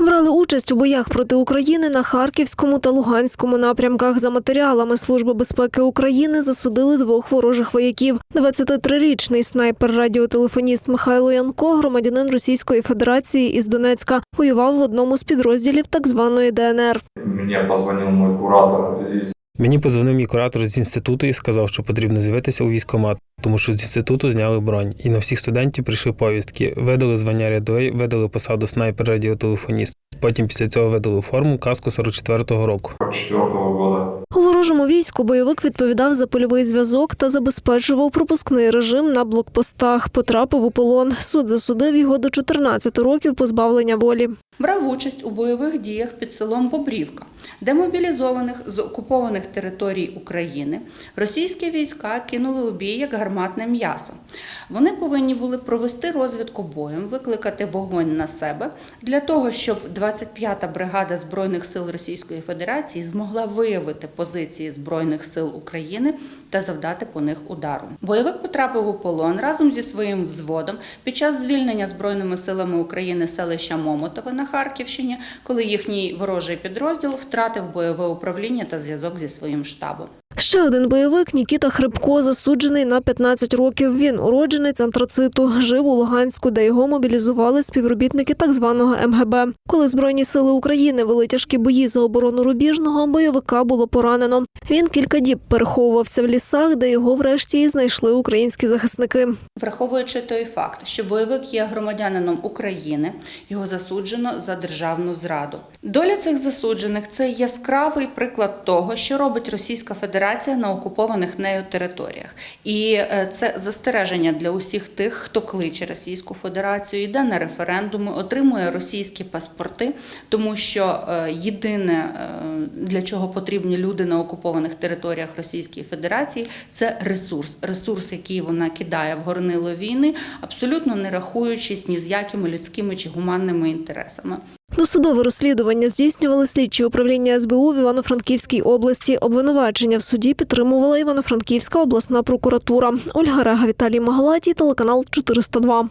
Брали участь у боях проти України на Харківському та Луганському напрямках. За матеріалами Служби безпеки України засудили двох ворожих вояків. 23-річний снайпер-радіотелефоніст Михайло Янко, громадянин Російської Федерації із Донецька, воював в одному з підрозділів так званої ДНР. Мені позвонив мій куратор из Мені позвонив мій куратор з інституту і сказав, що потрібно з'явитися у військкомат, тому що з інституту зняли бронь, і на всіх студентів прийшли повістки. Видали звання рядовий, видали посаду снайпер-радіотелефоніст. Потім після цього видали форму каску 44-го року. 44 года. Ворожому війську бойовик відповідав за польовий зв'язок та забезпечував пропускний режим на блокпостах. Потрапив у полон. Суд засудив його до 14 років позбавлення волі. Брав участь у бойових діях під селом Бобрівка, де мобілізованих з окупованих територій України російські війська кинули у бій як гарматне м'ясо. Вони повинні були провести розвідку боєм, викликати вогонь на себе для того, щоб 25-та бригада збройних сил Російської Федерації змогла виявити позиції збройних сил України та завдати по них удару. Бойовик потрапив у полон разом зі своїм взводом під час звільнення збройними силами України селища Момотове на Харківщині, коли їхній ворожий підрозділ втратив бойове управління та зв'язок зі своїм штабом. Ще один бойовик Нікіта Хрипко засуджений на 15 років. Він уродженець антрациту, жив у Луганську, де його мобілізували співробітники так званого МГБ. Коли збройні сили України вели тяжкі бої за оборону рубіжного, бойовика було поранено. Він кілька діб переховувався в лісах, де його врешті і знайшли українські захисники. Враховуючи той факт, що бойовик є громадянином України, його засуджено за державну зраду. Доля цих засуджених це яскравий приклад того, що робить Російська Федерація на окупованих нею територіях, і е, це застереження для усіх тих, хто кличе Російську Федерацію, йде на референдуми, отримує російські паспорти, тому що е, єдине е, для чого потрібні люди на окупованих територіях Російської Федерації, це ресурс, ресурс, який вона кидає в горнило війни, абсолютно не рахуючись ні з якими людськими чи гуманними інтересами. Досудове розслідування здійснювали слідчі управління СБУ в Івано-Франківській області. Обвинувачення в суді підтримувала Івано-Франківська обласна прокуратура. Ольга Рега, Віталій Магалатій, телеканал 402.